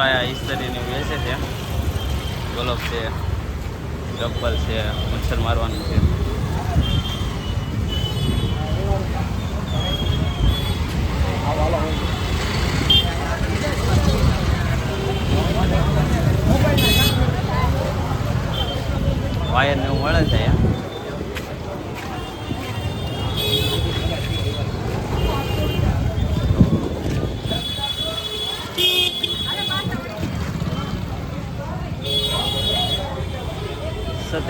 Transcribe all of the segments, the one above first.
આ ઇસ્તરીને વેચે છે. ગોલપ છે ગબ્બલ છે, મચ્છર મારવાનું છે. વાયર ને એવું મળે છે અહીંયા.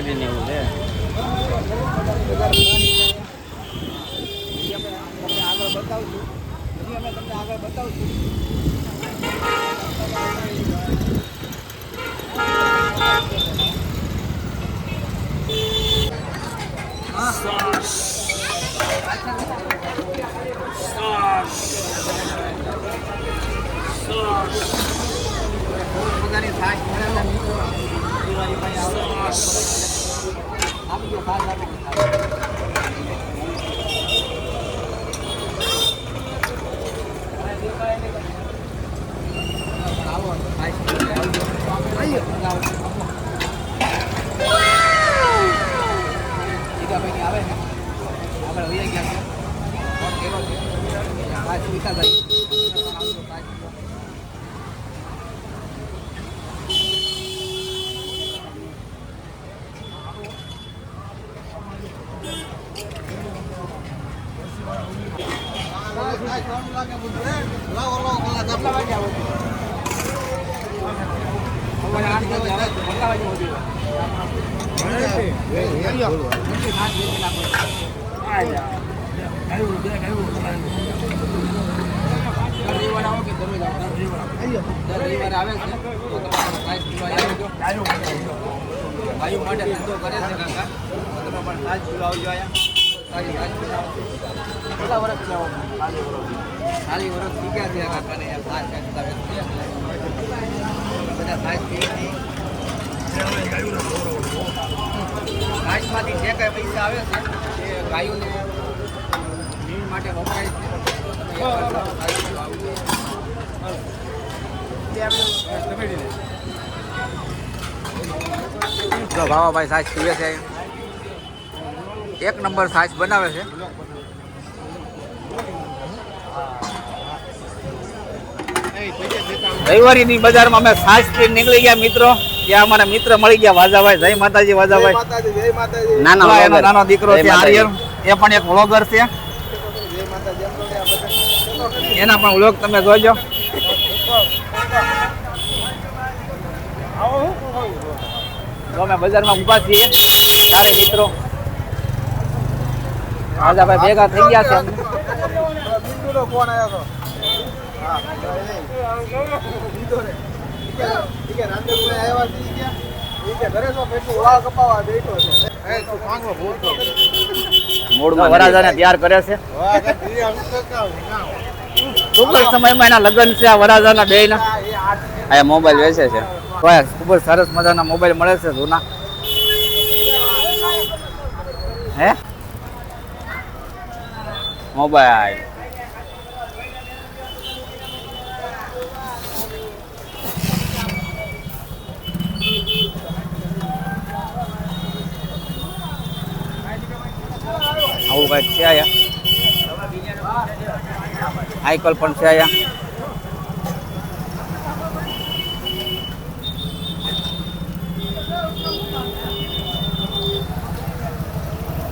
છત્રી ને એવું છે આગળ બતાવશું હજી અમે તમને આગળ બતાવશું બધાની છાશ મળે છે મિત્રો. દિવાળીમાં આવે. આપજો, ખાસ આપજો. આવો, છાશ મળે. આવજો. જીગાભાઈની આવે છે. આપણે વહી ગયા છે. ફોન કર્યો છે. છાશ વિકાસભાઈ. આવજો, છાશ પીવા. ભાઈઓ માટે ધંધો કરે છે કાકા તમે પણ સાજ પીવા આવજો અહીંયા કેટલા વર્ષ થયા સારી વર્ષ થઈ ગયા છે આ કાકાને યાર સાજ કાઢતા વેચતા. બધા પીએ જે કાંઈ પૈસા આવે છે એ ગાયોને નીણ માટે વપરાય છે ભાવાભાઈ સાજ પીવે છે એક નંબર સાચ બનાવે છે. રવિવારીની બજારમાં અમે સાજથી નીકળી ગયા મિત્રો. ત્યાં અમારા મિત્ર મળી ગયા વાજાભાઈ. જય માતાજી વાજાભાઈ. નાનો નાનો એનો નાનો દીકરો છે. આર્યન. એ પણ એક વ્લોગર છે. એના પણ વ્લોગ તમે જોજો. તો અમે બજારમાં ઊભા છીએ. સારે મિત્રો રાજાભાઈ ભેગા થઈ ગયા છે. મૂળમાં વરાજાને તૈયાર કરે છે. ટૂંક સમયમાં એના લગ્ન છે આ વરાજાના બે ના મોબાઈલ વેચે છે. ખૂબ સરસ મજાના મોબાઈલ મળે છે જૂના હે મોબાઈલ. આવું કંઈક છે આયા સાયકલ પણ છે અહીંયા.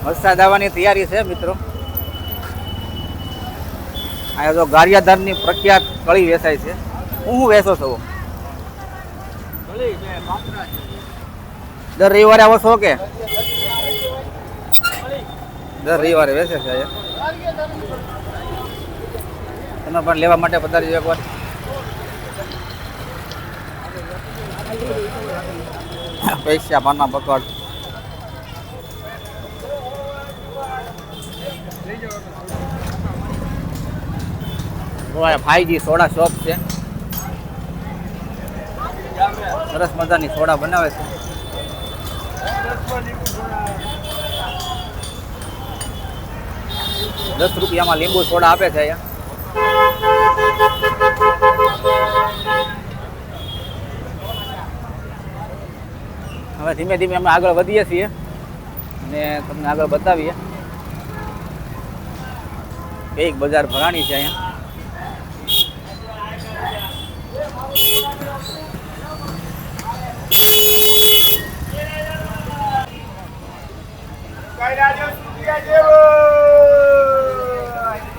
વરસાદ આવવાની તૈયારી છે મિત્રો. અહીંયા તો ગારિયાધારની પ્રખ્યાત કળી વેચાય છે. હું હું વેચો છો? દર રવિવારે આવો છો કે? દર રવિવારે વેચે છે તમે પણ લેવા માટે પધારી એકવાર. પૈસા પાનમાં પકડ ફાઈજી સોડા શોપ છે. સરસ મજાની સોડા બનાવે છે. દસ રૂપિયામાં લીંબુ સોડા આપે છે અહીંયા. હવે ધીમે ધીમે અમે આગળ વધીએ છીએ અને તમને આગળ બતાવીએ. એક બજાર ભરાણી છે અહીંયા.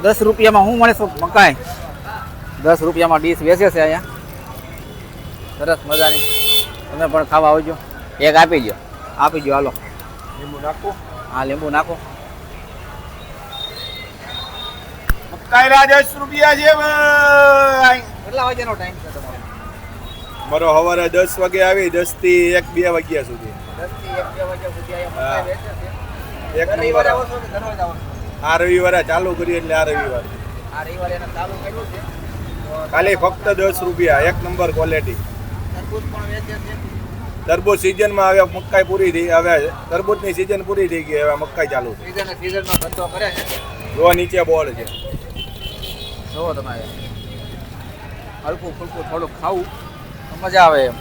દસ રૂપિયામાં શું મળે શું મકાઈ? દસ રૂપિયામાં ડીશ વેચે છે અહીંયા. સરસ મજાની. તમે પણ ખાવા આવજો. એક આપી દો આપી દો હાલો. લીંબુ નાખો. હા લીંબુ નાખો. મકાઈના દસ રૂપિયા છે કેટલા વાગ્યાનો ટાઈમ છે તમારો? મારો સવારે દસ વાગે આવી દસથી એક બે વાગ્યા સુધી. દસથી એક બે વાગ્યા સુધી એક નંબર? આ રવિવારે ચાલુ કરી એટલે આ રવિવારે. આ રવિવારે એને ચાલુ કર્યું છે. ખાલી ફક્ત દસ રૂપિયા એક નંબર ક્વોલિટી તરબૂચ સિઝનમાં હવે મકાઈ પૂરી થઈ હવે તરબૂચની સિઝન પૂરી થઈ ગઈ હવે મકાઈ ચાલુ જો નીચે બોર્ડ છે. જો તમારે. હલકું ફૂલકું થોડુંક ખાવું મજા આવે એમ.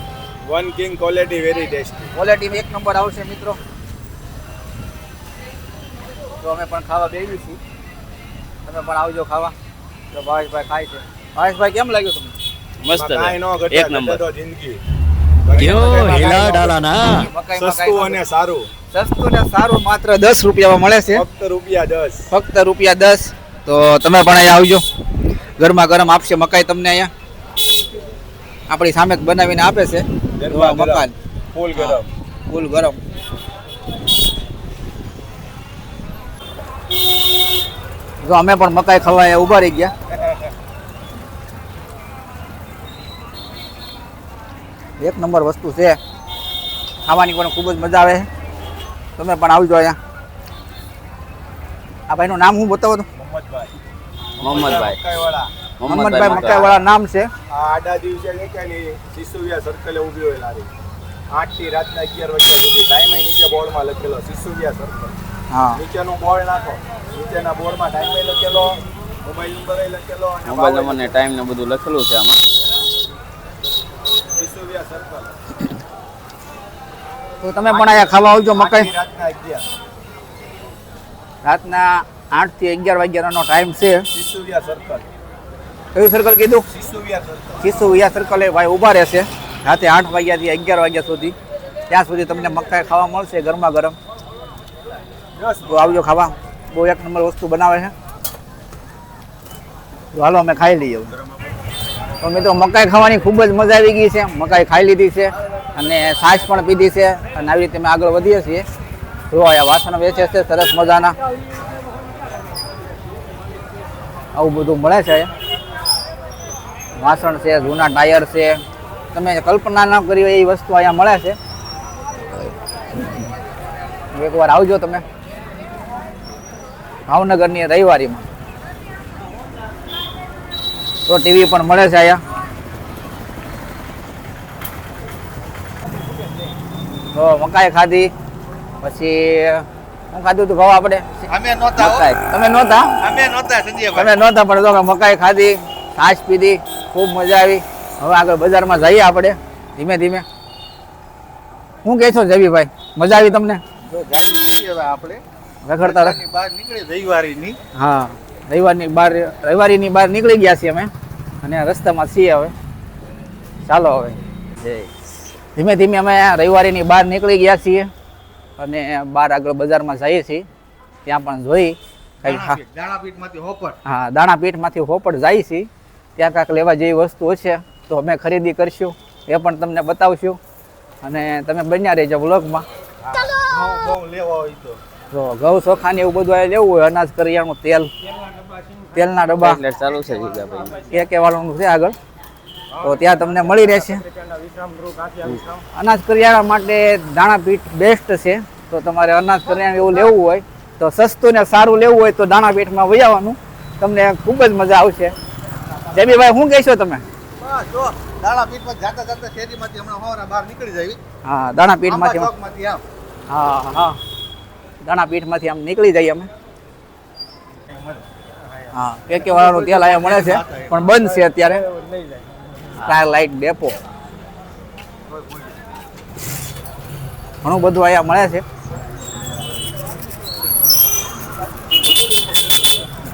One king quality very tasty quality એક નંબર આવશે મિત્રો. તો અમે પણ ખાવા બેસી છીએ. તમે પણ આવજો ખાવા. તો ભાવેશભાઈ ખાય છે. ભાવેશભાઈ કેમ લાગ્યું તમને? મસ્ત એક નંબર. જિંદગી. હિલા ડાલાના. મકાઈમાં સસ્તું અને સારું. સસ્તું ને સારું માત્ર દસ રૂપિયામાં મળે છે. ફક્ત રૂપિયા દસ. ફક્ત રૂપિયા દસ. તો તમે પણ અહીંયા આવજો. ગરમા ગરમ આપશે મકાઈ તમને અહીંયા. આપણી સામે બનાવીને આપે છે. મકાન. ફૂલ ગરમ. ફૂલ ગરમ. જો અમે પણ મકાઈ ખવાય અહીંયા ઊભા રહી ગયા. એક નંબર વસ્તુ છે. ખાવાની પણ ખૂબ જ મજા આવે તમે પણ આવજો અહીંયા. આ ભાઈનું નામ હું બતાવો તો? મોહમ્મદભાઈ. મોહમ્મદભાઈ. મકાઈવાળા. મોહમ્મદભાઈ મકાઈ. વાળા નામ છે? આ આડા દિવસે નીચેની સિસુવિયા સર્કલે ઊભી હોય લારી. આઠથી રાતના અગિયાર વાગ્યા સુધી ટાઈમ નીચે બોર્ડમાં લખેલો સિસુવિયા સર્કલ નીચેનું બોર્ડ નાખો. નીચેના બોર્ડમાં ટાઈમ લખેલો મોબાઈલ નંબર લખેલો અને મોબાઈલ નંબર ને ટાઈમ ને બધું લખેલું છે આમાં. સર્કલ તો તમે પણ અહીંયા ખાવા આવજો મકાઈ. રાતના આઠથી અગિયાર વાગ્યાનો ટાઈમ છે. સિસુવિયા સર્કલ કયું સર્કલ કીધું? સિસુવિયા સર્કલ સર્કલે ભાઈ ઊભા રહેશે. રાતે આઠ વાગ્યાથી અગિયાર વાગ્યા સુધી. ત્યાં સુધી તમને મકાઈ ખાવા મળશે ગરમા ગરમ. તો આવજો ખાવા. બહુ એક નંબર વસ્તુ બનાવે છે. તો હાલો, અમે ખાઈ લઈએ. અમે તો મકાઈ ખાવાની ખૂબ જ મજા આવી ગઈ છે. મકાઈ ખાઈ લીધી છે અને છાશ પણ પીધી છે. અને આવી રીતે અમે આગળ વધીએ છીએ. જો આ વાસણ વેચે છે, સરસ મજાના. આવું બધું મળે છે. વાસણ છે, જૂના ટાયર છે. તમે કલ્પના ન કરી એવી વસ્તુ અહીંયા મળે છે. એકવાર આવજો તમે. ભાવનગરની રવિવારીમાં. તો ટીવી પણ મળે છે અહીંયા. તો મકાઈ ખાધી પછી શું ખાધું હતું ભાવ આપણે? અમે નહોતા તમે નહોતા? અમે નહોતા તમે નહોતા પણ તો મકાઈ ખાધી છાશ પીધી ખૂબ મજા આવી. હવે આગળ બજારમાં જઈએ આપણે ધીમે ધીમે. હું કહેશો જવીભાઈ મજા આવી તમને? આપણે રખડતા રખ બહાર નીકળી રવિવારીની. હા રવિવારની બહાર રવિવારીની બહાર નીકળી ગયા છીએ અમે. અને રસ્તામાં છીએ હવે. ચાલો હવે. જય. ધીમે ધીમે અમે રવિવારીની બહાર નીકળી ગયા છીએ. અને બહાર આગળ બજારમાં જઈએ છીએ. ત્યાં પણ જોઈ કંઈક દાણાપીઠમાંથી હોપડ. હા દાણાપીઠમાંથી હોપડ જાય છે ત્યાં કાંઈક લેવા જેવી વસ્તુ છે તો અમે ખરીદી કરશું. એ પણ તમને બતાવશું. અને તમે બન્યા રહેજો ઘઉં લેવા હોય તો. જો ઘઉં ચોખા ને એવું બધું આ લેવું હોય અનાજ કરિયાણું તેલ. તેલના ડબ્બા. ચાલુ છે કે કે વાળાનું છે આગળ. તો ત્યાં તમને મળી રહેશે. અનાજ કરિયાણા માટે દાણાપીઠ બેસ્ટ છે. તો તમારે અનાજ કરિયાણું એવું લેવું હોય તો સસ્તું ને સારું લેવું હોય તો દાણાપીઠમાં પીઠમાં આવવાનું. તમને ખૂબ જ મજા આવશે. જેબીભાઈ શું કહેશો તમે? બસ જો દાણાપીઠમાં જાતા જાતા શેરીમાંથી હમણાં હોવાના બહાર નીકળી જાય હા દાણાપીઠમાંથી હા. હા દાણાપીઠમાંથી આમ નીકળી જઈએ અમે. હા કે વાળાનું તેલ અહીંયા મળે છે, પણ બંધ છે અત્યારે. સ્ટાર લાઇટ ડેપો ઘણું બધું અહીંયા મળે છે.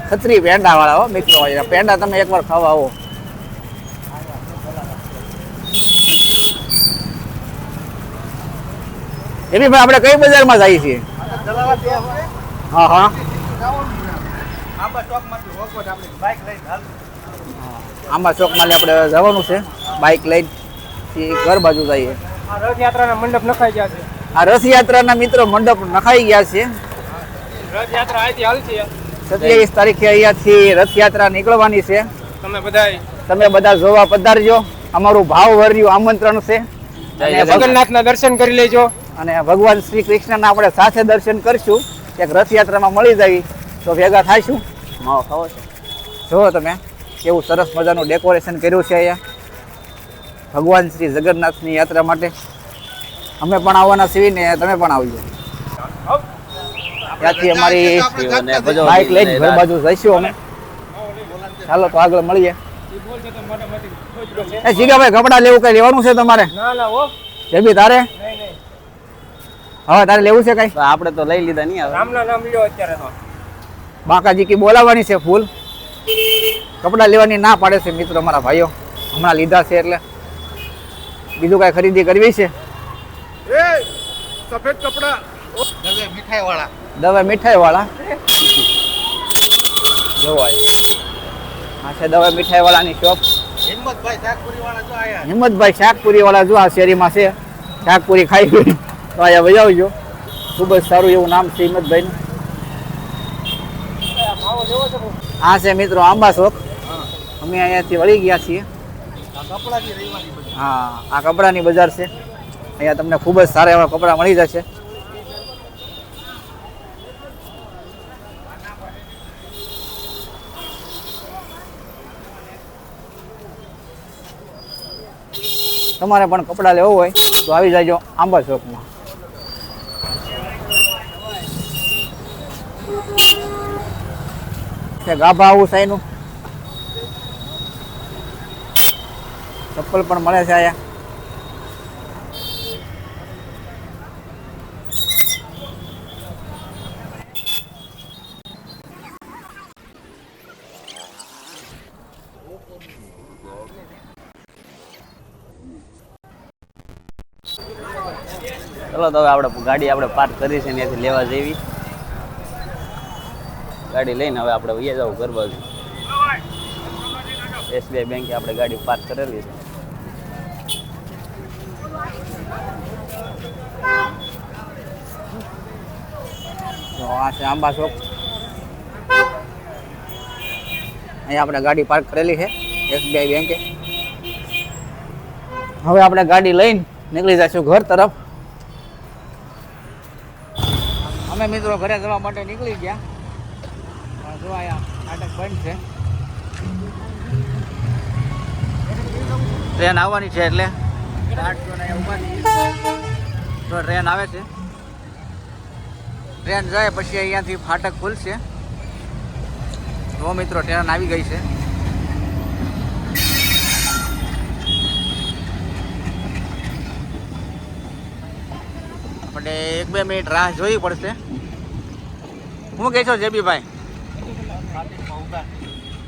ખત્રી પેંડા વાળા હો, મિત્રો પેંડા તમે એકવાર ખાવા આવો. એ બી ભાઈ આપણે કઈ બજારમાં જઈએ છીએ? હા હા. આંબા ચોકમાં આપણે જવાનું છે. બાઇક લઈને ઘર બાજુ જઈએ. રથયાત્રાના મંડપ નખાઈ ગયા છે. આ રથયાત્રાના મિત્રો મંડપ નખાઈ ગયા છે. રથયાત્રા અહીંથી હાલશે સત્યાવીસ તારીખે અહીંયાથી રથયાત્રા નીકળવાની છે. તમે બધા તમે બધા જોવા પધારજો. અમારું ભાવ વર્યું આમંત્રણ છે. જગન્નાથના દર્શન કરી લેજો. અને ભગવાન શ્રી કૃષ્ણના આપણે સાથે દર્શન કરશું. એક રથયાત્રામાં મળી જાય. તો ભેગા થાઈશું. માવો ખાવો છે. જુઓ તમે કેવું સરસ મજાનું ડેકોરેશન કર્યું છે અહીંયા. ભગવાન શ્રી જગન્નાથની યાત્રા માટે. અમે પણ આવવાના છીએ ને તમે પણ આવજો. ત્યાંથી અમારી બાઇક લઈને ઘર બાજુ જઈશું અમે. ચાલો તો આગળ મળીએ. એ જીગાભાઈ કપડાં લેવું કઈ લેવાનું છે તમારે? ના ના જેબી તારે? હવે તારે લેવું છે કઈ? આપણે તો લઈ લીધા નહીં આવે. રામના નામ લ્યો અત્યારે તો. બાકાજી કી બોલાવવાની છે ફૂલ. કપડા લેવાની ના પાડે છે મિત્રો અમારા ભાઈઓ. હમણાં લીધા છે એટલે. બીજું કઈ ખરીદી કરવી છે? એ સફેદ કપડા. મીઠાઈ વાળા દવા મીઠાઈ વાળા જોવાય. આ છે દવા મીઠાઈ વાળાની શોપ. હિંમતભાઈ શાકપુરી વાળા જો આયા. હિંમતભાઈ શાકપુરી વાળા જો આ શેરીમાં છે. શાકપુરી ખાઈ ગઈ તો અહીંયા બજાવજો ખૂબ જ સારું એવું નામ છે હિંમતભાઈનું. હા, છે મિત્રો, આંબા ચોક. અમે અહીંયાથી વળી ગયા છીએ. હા, આ કપડાની બજાર છે. અહીંયા તમને ખૂબ જ સારા એવા કપડાં મળી જશે. તમારે પણ કપડાં લેવું હોય તો આવી જાજો આંબા ચોકમાં. છે, ગાભા આવું સાઈનું ચપ્પલ પણ મળે છે આયા ચલો તો હવે આપણે ગાડી આપણે પાર્ક કરી છે, ત્યાંથી લેવા જેવી. ગાડી લઈને હવે આપણે વૈયા જવું ઘર બાજુ એસબીઆઈ બેંકે આપણે ગાડી પાર્ક કરેલી છે. તો આ છે આંબા ચોક. અહીંયા આપણે ગાડી પાર્ક કરેલી છે એસબીઆઈ બેંકે હવે આપણે ગાડી લઈને નીકળી જઈશું ઘર તરફ. અમે મિત્રો ઘરે જવા માટે નીકળી ગયા. જો અહીંયા નાટક બંધ છે. ટ્રેન આવવાની છે એટલે. જો ટ્રેન આવે છે. ટ્રેન જાય પછી અહીંયાથી ફાટક ખુલશે. જો મિત્રો, ટ્રેન આવી ગઈ છે. આપણે એક બે મિનિટ રાહ જોવી પડશે. હું કહેશો જેબીભાઈ?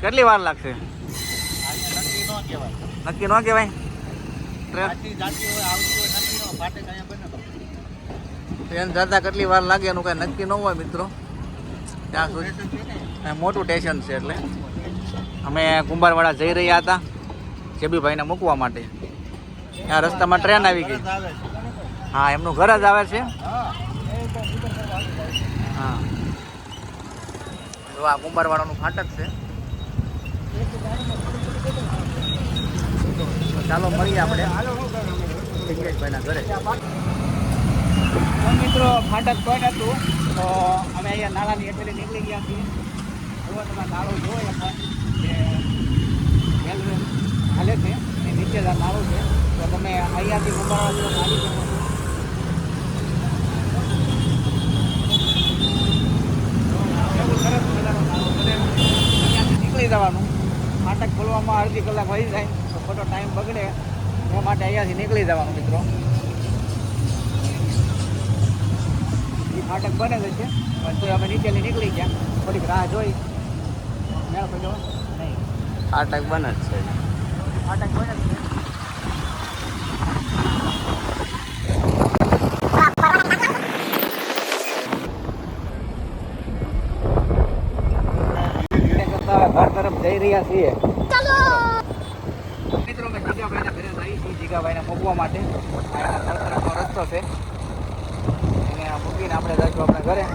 કેટલી વાર લાગશે? નક્કી ન કહેવાય. ટ્રેન જતા કેટલી વાર લાગે એનું કાંઈ નક્કી ન હોય મિત્રો. ત્યાં સુધી મોટું સ્ટેશન છે એટલે. અમે કુંભારવાડા જઈ રહ્યા હતા જેબીભાઈને મૂકવા માટે. ત્યાં રસ્તામાં ટ્રેન આવી ગઈ. હા, એમનું ઘર જ આવે છે. હા. કુંભારવાડાનું ફાટક છે. ચાલો મળીએ આપણે. લિંગેશભાઈના ઘરે. મિત્રો, ફાટક કોઈ હતું તો અમે અહીંયા નાળાની એટલે નીકળી ગયા છીએ. હવે તમે નાળો જોવો કે રેલવે હાલે છે, એ નીચે નાળો છે. તો તમે અહીંયાથી ઊભા નાળી શકો છો એવું સરસ મજાનો નાળો છે. અહીંયાથી નીકળી જવાનું ફાટક ખોલવામાં અડધી કલાક વહી જાય તો ખોટો ટાઈમ બગડે. એ માટે અહીંયાથી નીકળી જવાનું મિત્રો. એ ફાટક બને જ છે. પણ તો અમે નીચેથી નીકળી ગયા. થોડીક રાહ જોઈ. મેળ પડ્યો નહીં. ફાટક બને જ છે. ફાટક બને જ છે. ઘર તરફ જઈ રહ્યા છીએ. મિત્રો અમે જીગાભાઈના ઘરે જઈએ છીએ જીગાભાઈને મૂકવા માટે. તરફનો રસ્તો છે. એને મૂકીને આપણે જઈશું આપણા ઘરે.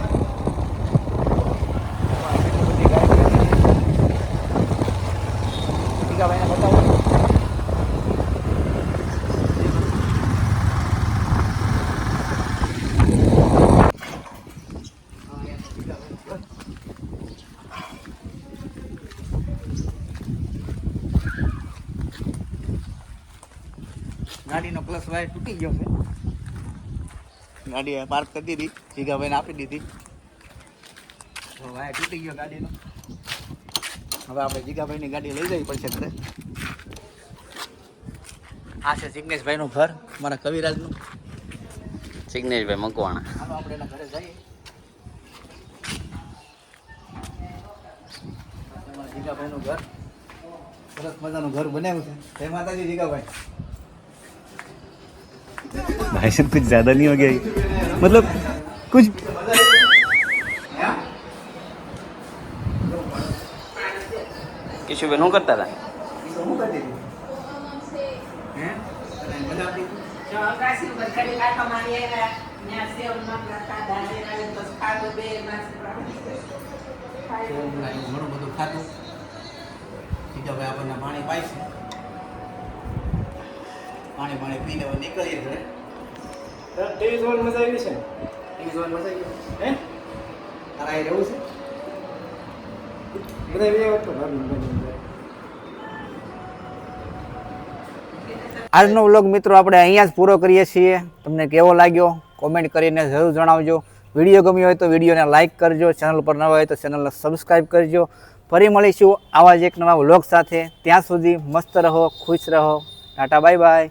જીગાભાઈને બતાવો. ગાડીનો પ્લસ વાયર તૂટી ગયો છે. ગાડી પાર્ક કરી દીધી. જીગાભાઈને આપી દીધી. તો વાયર તૂટી ગયો ગાડીનો. હવે આપણે જીગાભાઈની ગાડી લઈ જવી પડશે ઘરે. આ છે જિગ્નેશભાઈનું ઘર મારા કવિરાજનું. જિગ્નેશભાઈ મકવાણા. હાલો આપણે એના ઘરે જઈએ. જીગાભાઈનું ઘર. સરસ મજાનું ઘર બનાવ્યું છે. જય માતાજી જીગાભાઈ भाई साहब कुछ ज्यादा नहीं हो गया ये? मतलब कुछ કિશુભાઈ શું કરતા હતા શું કરી દીધું હે તને મજા આવતી તો હમણાં એવું ઘણું બધું ખાતું જીગાભાઈ આપણને પાણી પાય છે પાણી પાણી પીને હવે નીકળીએ ઘરે. ટીવી જોવાની મજા આવી છે ટીવી જોવાની મજા આવી હે? તારા એ રહેવું છે? બધા બે વાત તો આજનો વ્લોગ મિત્રો આપણે અહીંયા જ પૂરો કરીએ છીએ. તમને કેવો લાગ્યો? કોમેન્ટ કરીને જરૂર જણાવજો. વીડિયો ગમ્યો હોય તો વિડીયોને લાઇક કરજો. ચેનલ પર નવા હોય તો ચેનલને સબસ્ક્રાઈબ કરજો. ફરી મળીશું આવા જ એક નવા વ્લોગ સાથે. ત્યાં સુધી મસ્ત રહો ખુશ રહો. Tata bye bye